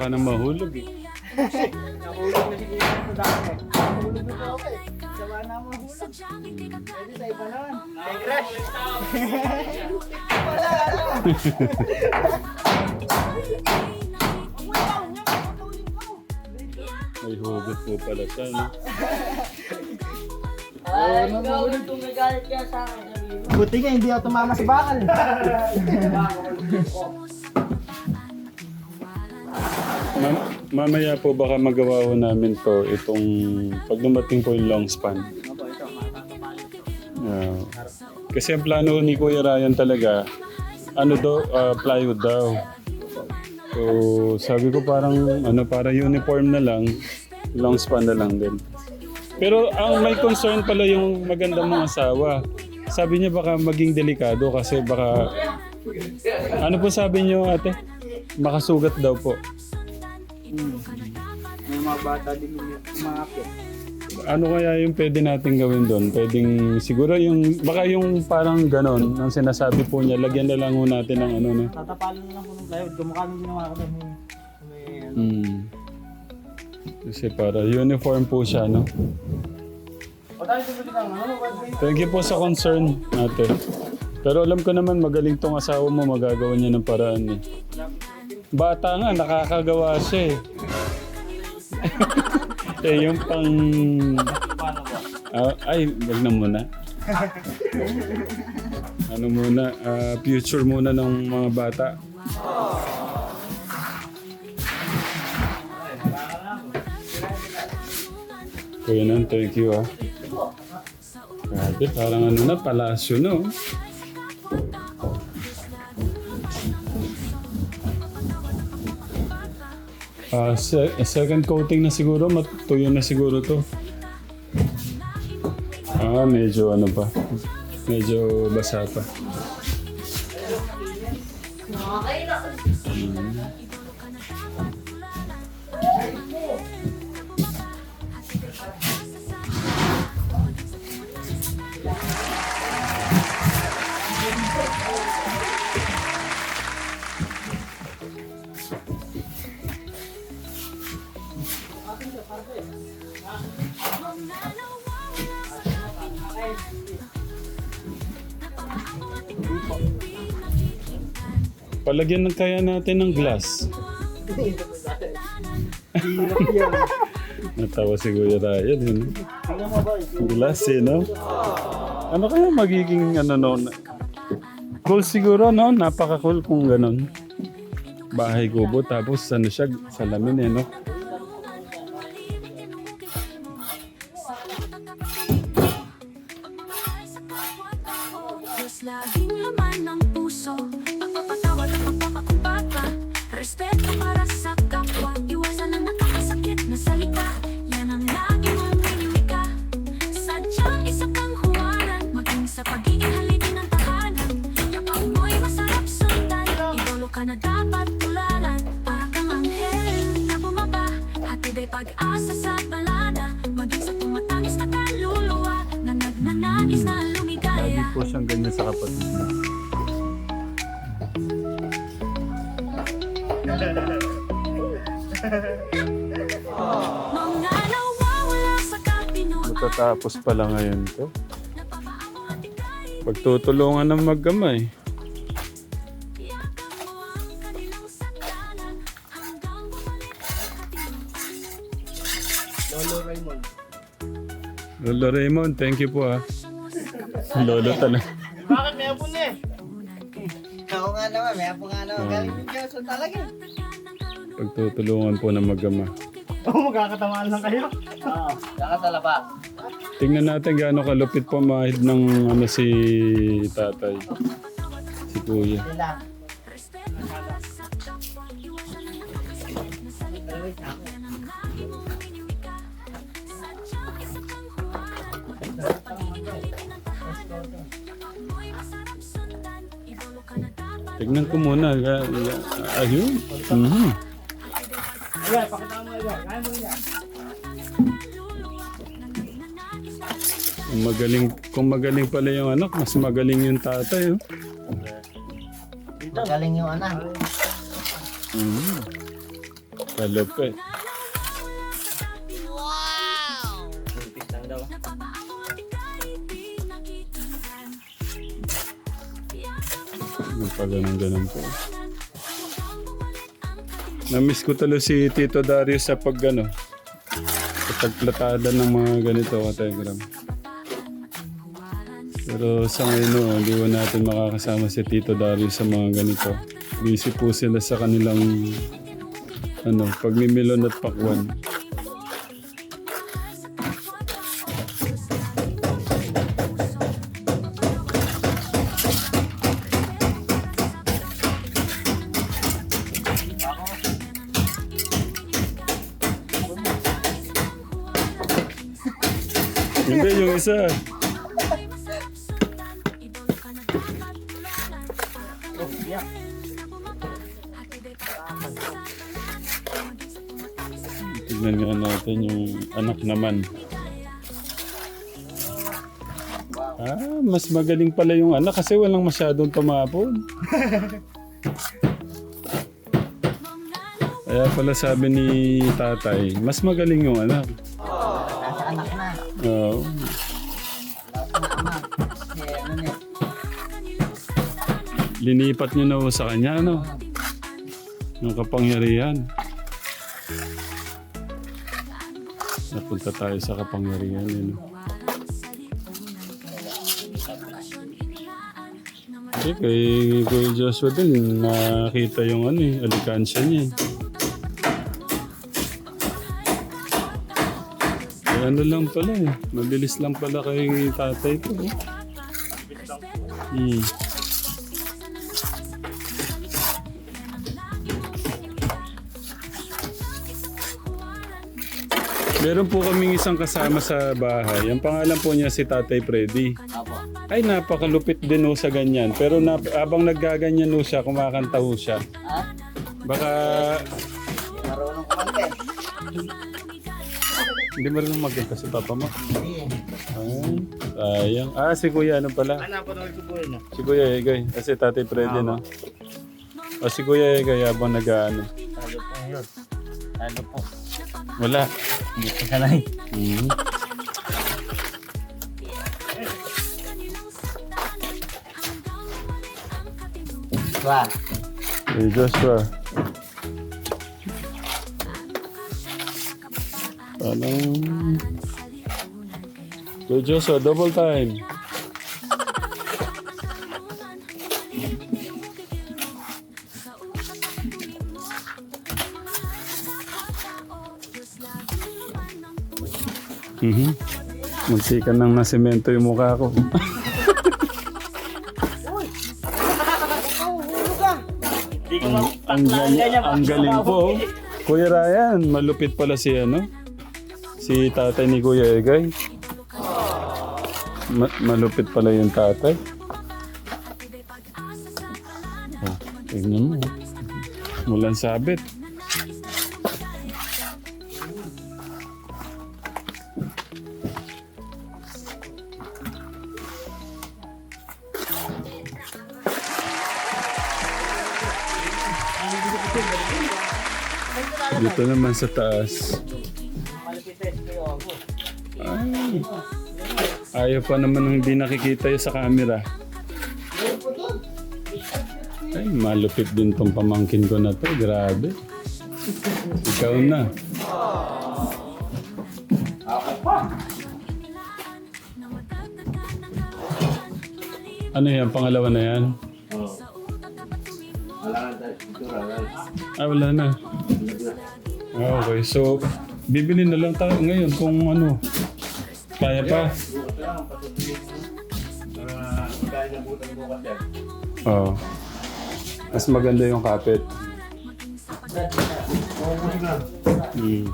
ka na mahulog eh. Nahulog na siguro ako dati. Nahulog na ako eh. Sawa na mo hulog. Pwede sa iba naman. Kay crush. Wala ano. May hugot po pala siya, no? Ay, ikaw kung nagalit ka sa akin. Buti nga hindi ako tumama sa bakal. Ma- mamaya po baka magawa ho namin to itong pag dumating po yung long span. Yeah. Kasi ang plano ni Kuya Ryan talaga, ano daw, ah, plywood daw. So, sabi ko parang, ano, para uniform na lang, long span na lang din. Pero ang may concern pala yung maganda mong asawa. Sabi niya baka maging delikado kasi baka, ano po sabi niyo ate? Makasugat daw po. May mga bata din yung umakit. Ano kaya yung pwede natin gawin doon? Pwedeng siguro yung baka yung parang ganon ang sinasabi po niya, lagyan na lang ho natin ng ano na. Tatapalan na lang po ng plywood. Kumukha nung ginawa ko dun. May ano. Hmm. Kasi para uniform po siya, no? O tayo lang. Ano ba? Thank you po sa concern, ate. Pero alam ko naman magaling tong asawa mo, magagawa niya ng paraan eh. Bata nga, nakakagawa siya eh. eh, yung pang... Ah, ay, wag na muna. ano muna, ah, future muna ng mga bata. Kuya Nan, thank you ah. Grabe, parang ano na, palasyo na se- second coating na siguro, matuyo na siguro to. Ah, medyo ano pa. Medyo basa pa. Okay Palagyan ng kaya natin ng glass. Hirap yan. Natawa si Kuya Ryan. Yun. Glass eh, no? Ano kaya magiging ano no? Cool siguro, no? Napaka-cool kung ganun. Bahay kubo, tapos ano siya, salamin eh, no? Laging laman ng puso pagpapakumbaba respect Matatapos pala ngayon to. Pagtutulungan ng katilang Lolo Raymond. Lolo Raymond, thank you po ah. Lolo talaga. Bakit may apon eh? Ako nga naman, may apon nga naman. Galing din kayo sa talaga. Pagtutulungan po ng magama. Oo, magkakatamaan lang kayo. Oo, saka sa labas. Tingnan natin gaano kalupit po mahid ng ano si tatay. Si kuya. Tignan ko muna. Ayun. Mhm. Magaling, kung magaling pala yung anak, mas magaling yung tatay. Oh. Magaling yung anak. Mm. Kalupit. Ganun po. Namiss ko talo si Tito Darius sa pag ano, sa pagplatada ng mga ganito kategram. Pero sa ngayon no, hindi ko natin makakasama si Tito Darius sa mga ganito. Busy po sila sa kanilang ano, pagmimilon at pakwan. Hindi, yung isa. Tignan nga natin yung anak naman. Ah, mas magaling pala yung anak kasi walang masyadong tumapon. Kaya pala sabi ni tatay, mas magaling yung anak. Nasa anak na. Oo. Linipat niyo na ho sa kanya, ano? Ng kapangyarihan. Napunta tayo sa kapangyarihan, yun. Kasi kay Kuya Joshua din, nakita yung ano eh, alikansya niya eh. Eh, ano lang pala eh, mabilis lang pala kay tatay ko. Eh. Hmm. Meron po kaming isang kasama sa bahay. Ang pangalan po niya si Tatay Freddy. Apo. Ay, napakalupit din ho sa ganyan. Pero na, abang naggaganyan ho siya, kumakanta ho siya. Ha? Baka Marunong kumante. hindi marunong magkanta si Papa mo. Eh. Ay, sayang. Ah, si Kuya ano pala? Ano po naman ko po yun? Si Kuya Egay. Kasi Tatay Freddy, no? O si Kuya Egay habang nag-ano. Talo po yun. Talo po. Wala. Hindi ko sanay. Mhm. Ba? Hey, Joshua. Parang... Joshua, double time. Mhm. Muntikan nang nasemento yung mukha ko. Ang, ang, galing, ang galing po. Kuya Ryan, malupit pala si ano? Si tatay ni Kuya Egay. Ma- malupit pala yung tatay. Oh, tignan mo. Mulan sabit. Dito naman sa taas. Ay. Ayaw pa naman ng hindi nakikita yun sa camera. Ay, malupit din tong pamangkin ko na to. Grabe. Ikaw na. Ano yan? Pangalawa na yan? Ah, wala na. Ah, okay. So, bibili na lang tayo ngayon kung ano. Kaya pa? Oo. Mas maganda yung kapit. Hmm.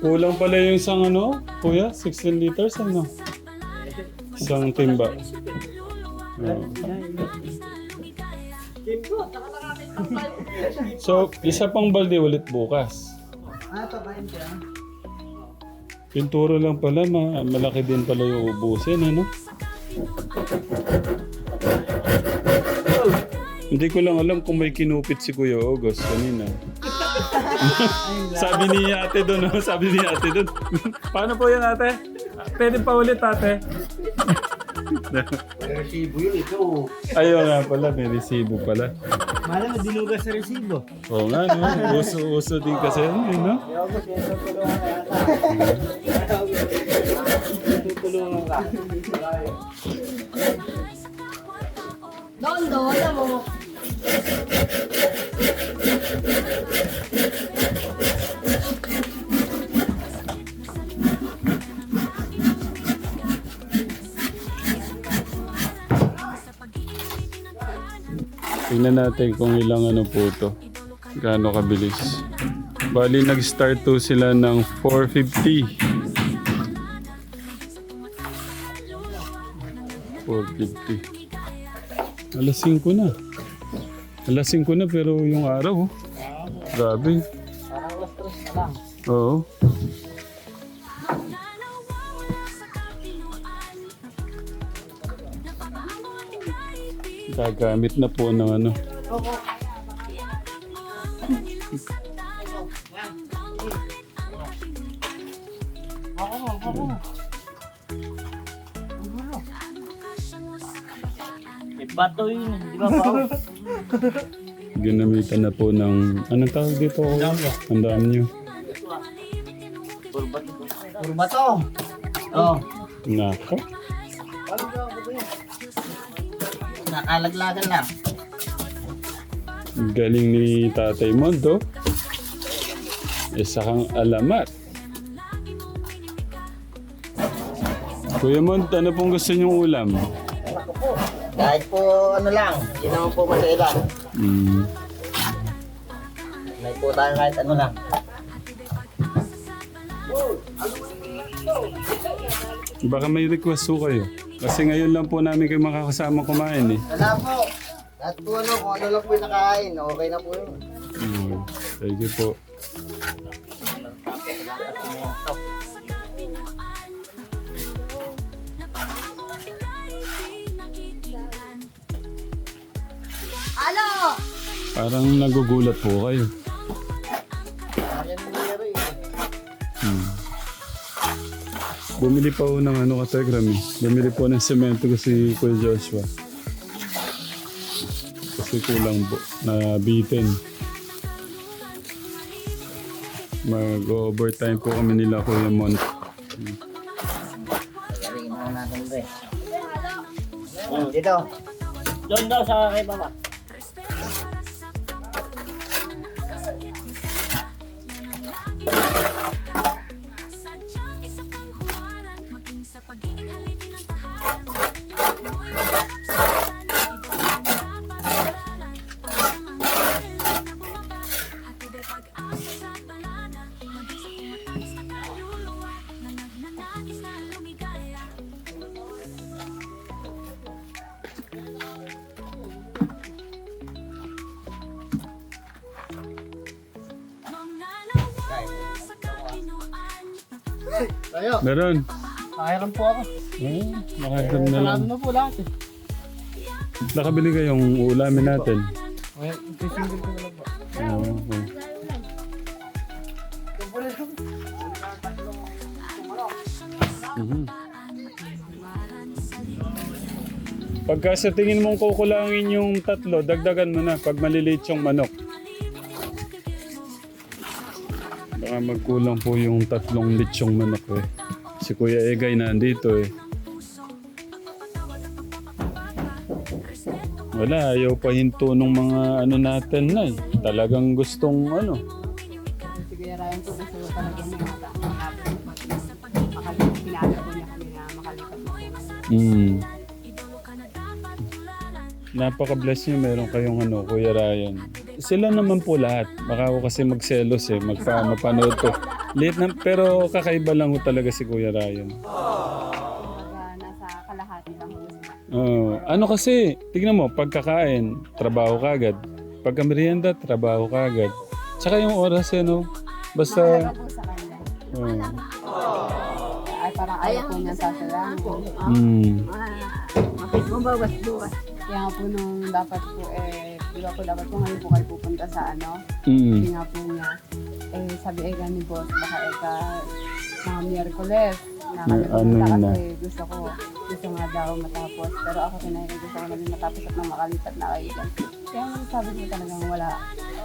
Kulang pala yung isang ano, kuya? 16 liters ano? Isang timba. Oo. So, isa pang balde ulit bukas. Ah, pakain ka. Pinturo lang pala, ma malaki din pala yung ubusin, ano? Hindi ko lang alam kung may kinupit si Kuya August kanina. sabi ni ate doon, no? sabi ni ate doon. Paano po yan ate? Pwede pa ulit ate. Resibo yun, ito. Ayaw nga pala, may resibo pala. Malam, dinugas sa resibo. Oo nga, no? Uso-uso din kasi yun, eh, no? Tutulungan ka. Doon, doon, alam mo. Tingnan natin kung ilang ano po ito. Gaano kabilis. Bali, nag-start to sila ng 450. 450. Alas 5 na. Alas 5 na pero yung araw, oh. Grabe. Parang alas tres na lang. Oo. Gagamit na po ng ano. May bato yun, di ba ba? Ginamitan na po ng... Anong tawag dito? Ang dami nyo. Puro ba to? Oh. Nako. Nakalaglagan lang. Galing ni Tatay Mondo. Isa kang alamat. Kuya Mont, ano pong gusto niyong ulam? Kahit po ano lang, yun naman po masailan. Mm. May po tayo kahit ano lang. Baka may request po kayo. Kasi ngayon lang po namin kayo makakasama kumain eh. Wala po. Kahit po ano, kung ano lang po yung nakain, okay na po yun. Mm. Thank you po. Ano? Parang nagugulat po kayo. Bumili pa po ng ano ka Telegram eh. Bumili po ng semento ko si Kuya Joshua. Kasi kulang po. Nabitin. Mag-overtime po kami nila Kuya Mont. Na. Hmm, dito. Doon daw sa kay baba. Meron. Nakairam po ako. Oh, makagam na lang. Na po lahat eh. Nakabili kayong ulamin natin. Okay, single ko na lang po. Oo. oo. Mhm. Pagka sa tingin mong kukulangin yung tatlo, dagdagan mo na pag maliliit yung manok. Baka magkulang po yung tatlong litsyong manok eh. Si Kuya Egay nandito eh. Wala, ayaw pa hinto ng mga ano natin na eh. Talagang gustong ano. Sige, Ryan po gusto ko talaga mga makalipas po. Mm. Napaka-bless niyo meron kayong ano, Kuya Ryan. Sila naman po lahat. Baka ako kasi magselos eh, magpa mapanood to. Late na, pero kakaiba lang ho talaga si Kuya Ryan. Kumbaga, nasa kalahati lang po sila. Oh, ano kasi, tignan mo, pagkakain, trabaho kagad. Pagka merienda, trabaho kagad. Tsaka yung oras eh, no? Basta, Mahalaga po sa kanila. Ay, parang ayaw po niya sa sarang. mm, Mabawas bukas. Kaya nga po nung dapat po eh, di ba po dapat po ngayon po kayo pupunta sa ano, Mm. Sabi nga po niya, eh, sabi eh ni boss, baka eh ka mga Miyerkules. May Nakalimutan ano na na. kasi gusto ko, gusto nga daw matapos. Pero ako kinaya gusto ko na din matapos at nang makalipat na kayo dyan. Kaya nga sabi ko talagang wala.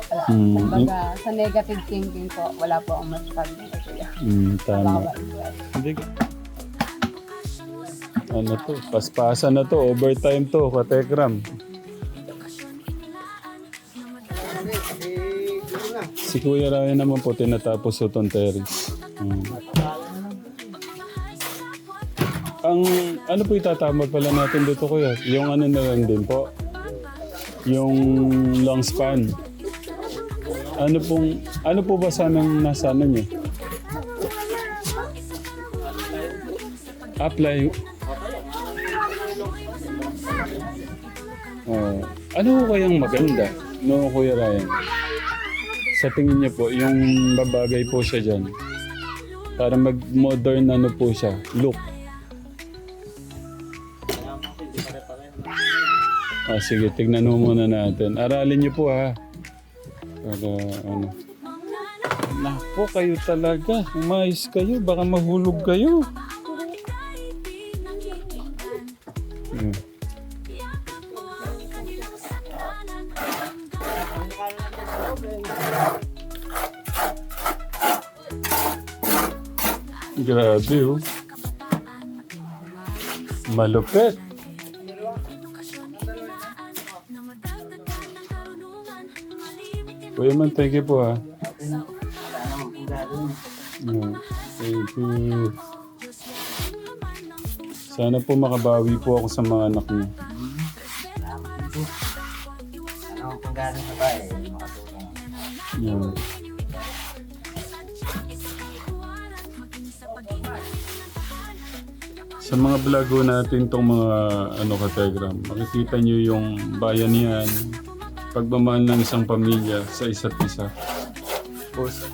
Wala. Mm. Kumbaga, sa negative thinking ko, wala po akong masasabi ko kuya. Mm, Baka tama. ba Hindi ka- Ano to? Paspasan na to. Overtime to. Katekram. Si Kuya Ryan naman po tinatapos sa terrace. Mm. Ang ano po itatama pala natin dito kuya? Yung ano na lang din po? Yung long span. Ano pong ano po ba sanang nasa ano niyo? Apply. Oh, ano po kayang maganda? No, Kuya Ryan? Sa tingin niyo po, yung babagay po siya dyan. Para mag-modern ano po siya, look. Ah, sige, tignan mo muna natin. Aralin niyo po ha. Para ano. Nako, kayo talaga. Umayos kayo. Baka mahulog kayo. Grabe oh. Malupit. Kuya man, thank you po ha. Yeah, thank you. Sana po makabawi po ako sa mga anak niyo. Ano kung gano'n sa bahay, makatulong. Yeah. Sa mga vlog natin tong mga ano kategram, makikita nyo yung bayanihan, pagmamahal ng isang pamilya sa isa't isa. Boss,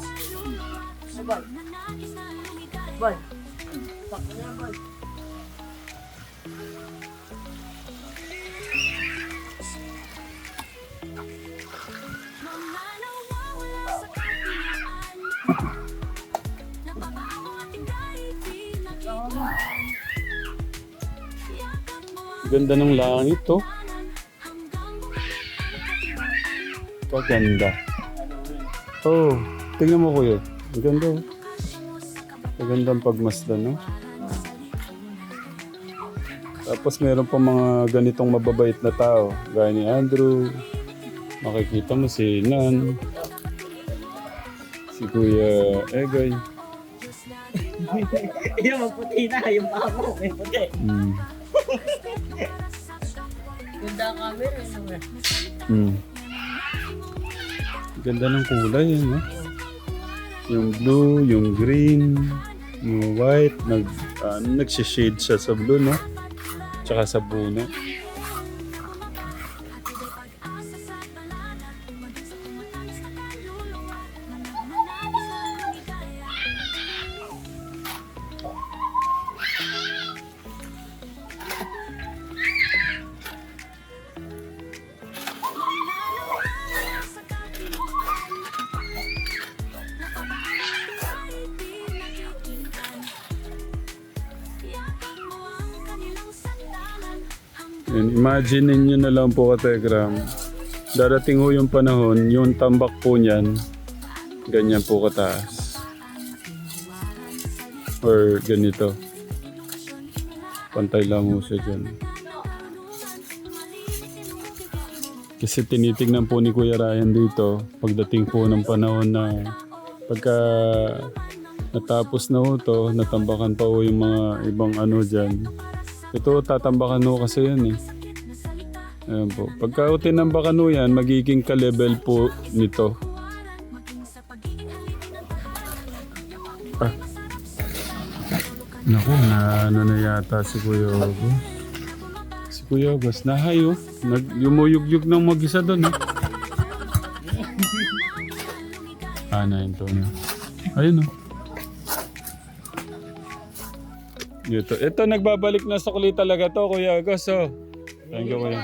ganda ng langit to. Kaganda. Oh, tingnan mo kuya. Ang ganda oh. Magandang pagmasdan, no? Tapos meron pa mga ganitong mababait na tao. Gaya ni Andrew. Makikita mo si Nan. Si Kuya Egay. Yung maputi na, yung paa mo, may puti. Mm. Mm. Ganda ng kulay, eh, no? Yung blue, yung green, yung white, nag, uh, nagsishade siya sa blue, no? Tsaka sa puno. And imagine ninyo na lang po kategram. Darating ho yung panahon, yung tambak po niyan, ganyan po kataas. Or ganito. Pantay lang ho siya dyan. Kasi tinitingnan po ni Kuya Ryan dito, pagdating po ng panahon na pagka natapos na ho to, natambakan pa ho yung mga ibang ano dyan. Ito, tatambakan ho kasi yan eh. Ayan po. Pagka tinambakan ho yan, magiging ka-level po nito. Ah. Naku, na ano na yata si Kuya August. Si Kuya August, nahay oh. Nag, yumuyugyug ng mag-isa doon eh. ah, na ito na. Ayun oh. Ito, ito nagbabalik na sa kulit talaga to, Kuya Agos. Oh. Thank you, kuya.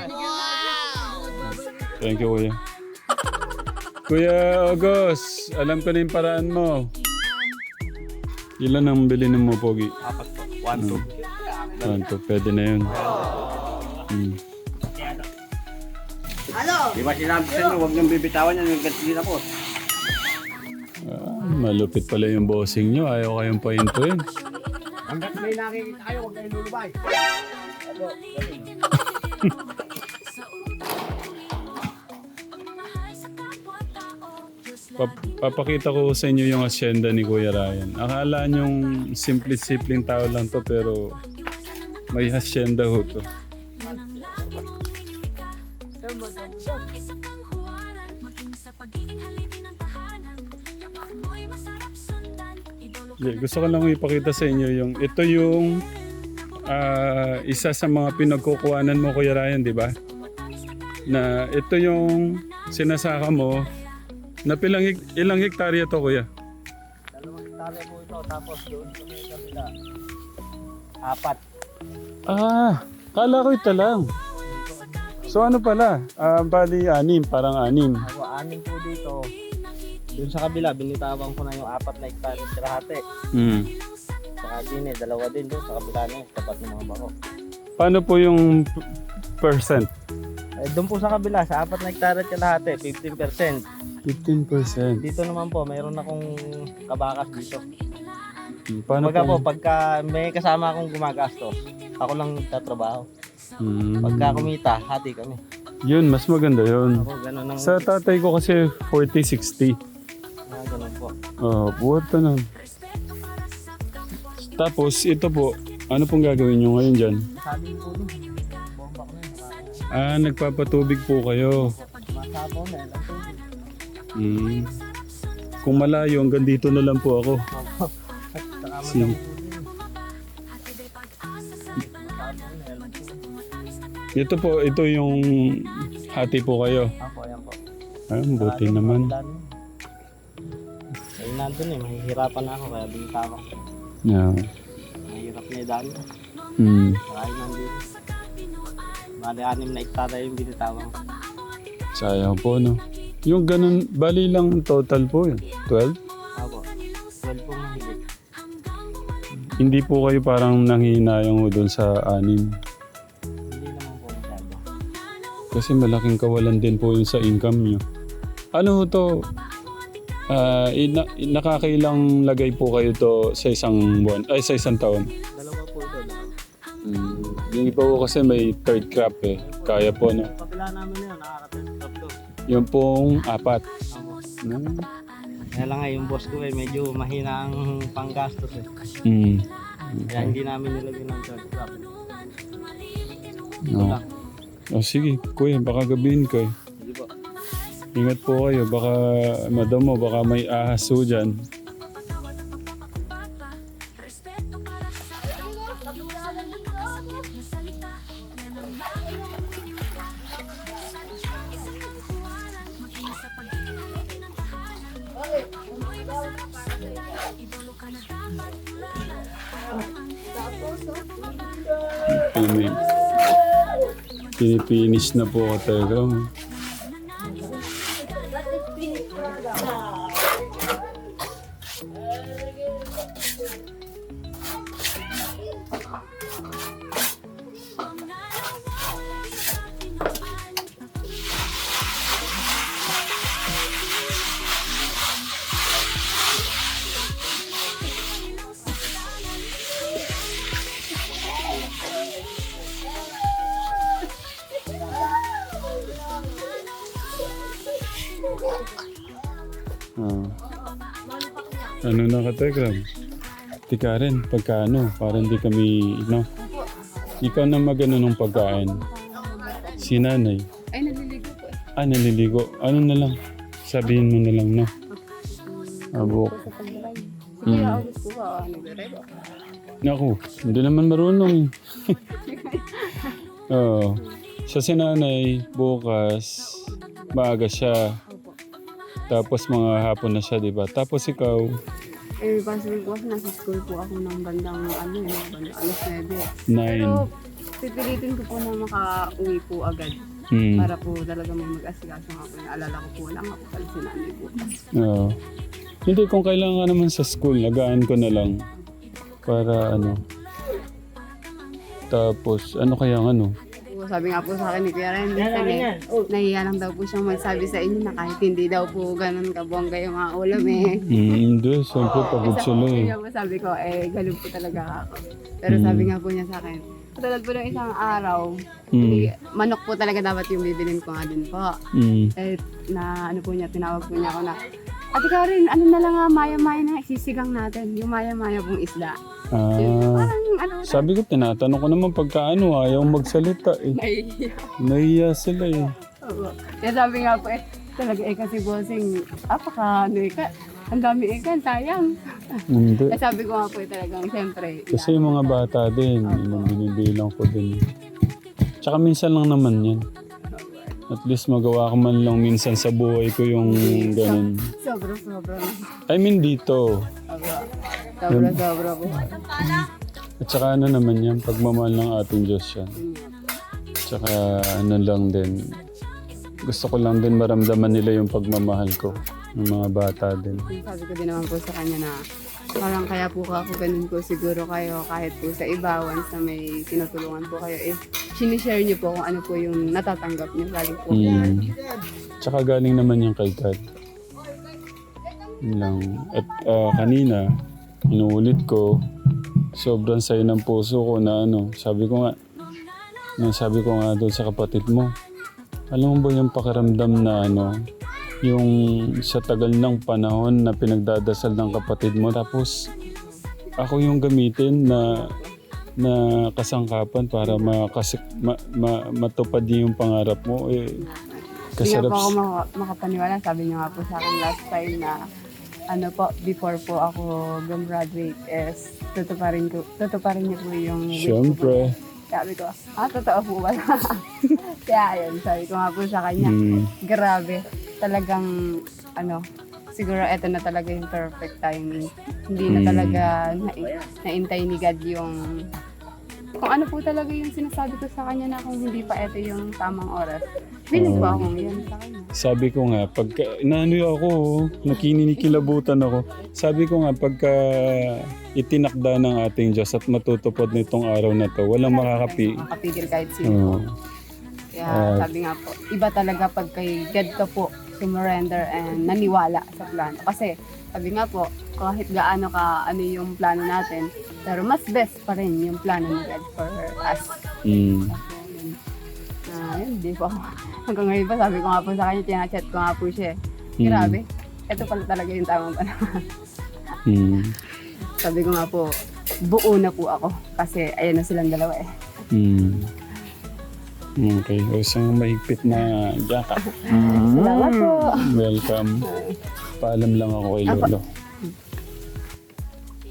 Thank you, kuya. Kuya August, alam ko na yung paraan mo. Ilan ang bilhin mo, Pogi? Apat po. One, two. Ano to, pwede na yun. Hmm. Di ba sinabi sa inyo, huwag niyong bibitawan yan yung ganti na po. Ah, malupit pala yung bossing nyo. Ayaw kayong pahintuin. Hanggat may nakikita kayo, huwag kayong lulubay. Pap- papakita ko sa inyo yung asyenda ni Kuya Ryan. Akala nyong simple-simpleng tao lang to pero may asyenda ho to. Yeah, gusto ko lang ipakita sa inyo yung ito yung ah, isa sa mga pinagkukuhanan mo Kuya Ryan, di ba? Na ito yung sinasaka mo na pilang hek- ilang hektarya to Kuya? Dalawang hektarya po ito, tapos doon sa may kabila. Apat. Ah, kala ko ito lang. So ano pala? Ah, bali anim, parang anim. Ako, anin po dito. Doon sa kabila, binitawan ko na yung apat na hektarya sa Rahate. Hmm. Saka din eh, dalawa din doon sa kabila na yun, tapat ng mga bako. Paano po yung percent? Eh, doon po sa kabila, sa apat na hektarya sa Rahate, 15%. 15%. Dito naman po, mayroon akong kabakas dito. Hmm, Paano Kumbaga po, po? pagka may kasama akong gumagastos, ako lang tatrabaho. Hmm. Pagka kumita, hati kami. Yun, mas maganda yun. Ako, ganun ang, Sa tatay ko kasi 40-60. Ganun po. Oh, buhat pa nun. Tapos ito po, ano pong gagawin nyo ngayon dyan? Sabi po doon, bomba ko na yun. Ah, nagpapatubig po kayo. Masabaw na, lang tubig. Hmm. Kung malayo, hanggang dito na lang po ako. Saka mo Si- lang po din. Masabaw na, lang tubig. Ito po, ito yung hati po kayo. Ako, ayan po. Ah, buti naman. Ayun nandun eh, mahihirapan na ako kaya binitawan ko. Yeah. Mahirap na idaan ko. Hmm. Saka yun nandun. Bali, anim na hektarya yung binitawan ko. Sayang po, no? Yung ganun, bali lang total po yun. 12? Ako, 12 pong mahigit. Hindi po kayo parang nanghihinayang doon sa anim. Hindi naman po masyado. Kasi malaking kawalan din po yun sa income nyo. Ano to? Ah, ina, nakakailang lagay po kayo to sa isang buwan, ay sa isang taon. Dalawa po ito. Mm. Yung iba po kasi may third crop eh. Kaya po no. Kapila namin na yun, nakaka-test tatlo. Yung pong apat. Mm. Kaya lang nga yung boss ko eh, medyo mahina ang panggastos eh. Mm. Kaya hindi namin nilagyan ng third crop. No. Oh, sige, kuya, baka gabihin ko eh. Po. Ingat po kayo, baka madam mo, baka may ahas ho dyan. Ng na salita Yan ang Idolo ka na ka telegram. Ano na ka rin, pagka ano, para hindi kami, no? Ikaw na magano ng pagkain. Si nanay. Ay, naliligo po eh. Ah, naliligo. Ano na lang? Sabihin mo na lang, no? Abo. Sa pag-drive. Mm. Naku, hindi naman marunong. Oo. Sa sinanay, bukas, maaga siya. Tapos mga hapon na siya, di ba? Tapos ikaw, Eh, kasi po kasi nasa school po ako ng bandang ano, eh, bandang alas 9. 9. Pero pipilitin ko po na makauwi po agad. Hmm. Para po talaga may mag-asikaso nga po. Naalala ko po lang ako pala si nanay po. Oo. Hindi, kung kailangan ka naman sa school, nagaan ko na lang. Para ano. Tapos, ano kaya ano? Po, sabi nga po sa akin ni Kuya Ren, minsan akin eh, nahiya lang daw po siyang magsabi sa inyo na kahit hindi daw po ganun kabongga yung mga ulam eh. Hmm, hindi, siyempre pagod sila eh. Kaya po sabi ko, eh, galog po talaga ako. Pero Mm. sabi nga po niya sa akin, katulad po ng isang araw, Mm. manok po talaga dapat yung bibilin ko nga din po. Hmm. Eh, na ano po niya, tinawag po niya ako na, Ate Karen, ano na lang nga, maya-maya na isisigang natin, yung maya-maya pong isda. Yung Ah, parang ano, sabi ko, tinatanong ko naman pagka ano, ayaw magsalita eh. nahihiya. Nahiya sila eh. Oo. Kaya sabi nga po eh, talaga eh kasi bossing, apaka ano eh, ka- ang dami eh kan, sayang. Hindi. Kaya sabi ko nga po eh talagang, siyempre, Kasi yung mga bata din, yun ang binibilang ko din. Tsaka minsan lang naman yan. At least magawa ko man lang minsan sa buhay ko yung ganun. sobra-sobra. I mean dito. Sobra. Sobra-sobra po. At saka ano naman yan, pagmamahal ng ating Diyos yan. Tsaka ano lang din, gusto ko lang din maramdaman nila yung pagmamahal ko ng mga bata din. Sabi ko din naman po sa kanya na parang kaya po ako ganun po siguro kayo kahit po sa iba once na may tinutulungan po kayo eh sinishare niyo po kung ano po yung natatanggap niyo lagi po. Mm. Tsaka galing naman yung kay God. Lang. At ah, kanina, inuulit ko, sobrang sayo ng puso ko na ano, sabi ko nga, na sabi ko nga doon sa kapatid mo, alam mo ba yung pakiramdam na ano, yung sa tagal ng panahon na pinagdadasal ng kapatid mo, tapos ako yung gamitin na na kasangkapan para makasik, ma, ma, matupad yung pangarap mo. Eh, Hindi kasarap. po ako maka- makapaniwala. Sabi niyo nga po sa akin last time na ano po, before po ako gumraduate is tutuparin ko, tutuparin niyo po yung wish ko. Siyempre. Sabi ko, ah, totoo po ba? Kaya ayun, sabi ko nga po sa kanya, Mm, grabe, talagang, ano, siguro eto na talaga yung perfect timing. Hindi na Mm. talaga na, naintay ni God yung, kung ano po talaga yung sinasabi ko sa kanya na kung hindi pa eto yung tamang oras. Feeling ko Oo. akong yun sa kanya. sabi ko nga, pagka, naano ako, oh, nakininikilabutan ako. Sabi ko nga, pagka itinakda ng ating Diyos at matutupad nitong araw na to, walang makakapi. Makapigil kahit sino. Oo. Kaya Ah. sabi nga po, iba talaga pag kay God ka po sumurrender and naniwala sa plano. Kasi sabi nga po, kahit gaano ka ano yung plano natin, pero mas best pa rin yung plano ni God for us. Mm. Ah, yun, di po. Hanggang ngayon pa, sabi ko nga po sa kanya, tinachat ko nga po siya. Mm. Grabe, ito pala talaga yung tamang panahon. Mm. sabi ko nga po, buo na po ako. Kasi ayan na silang dalawa eh. Mm. Okay, o isang mahigpit na jaka. Salamat po. Welcome. Paalam lang ako kay Lolo.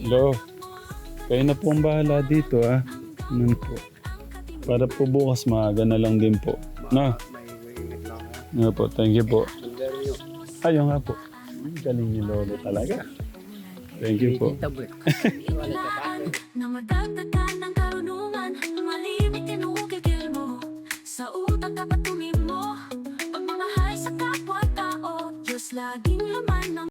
Lo, kayo na po ang bahala dito ah. Ano po. Para po bukas maaga na lang din po. Na? Nga po, thank you po. Ayaw nga po. Galing ni Lolo talaga. Thank you po. Na madagdagan ng karunungan Malimit tinukikil mo Sa utak dapat tumimo Diyos laging laman ng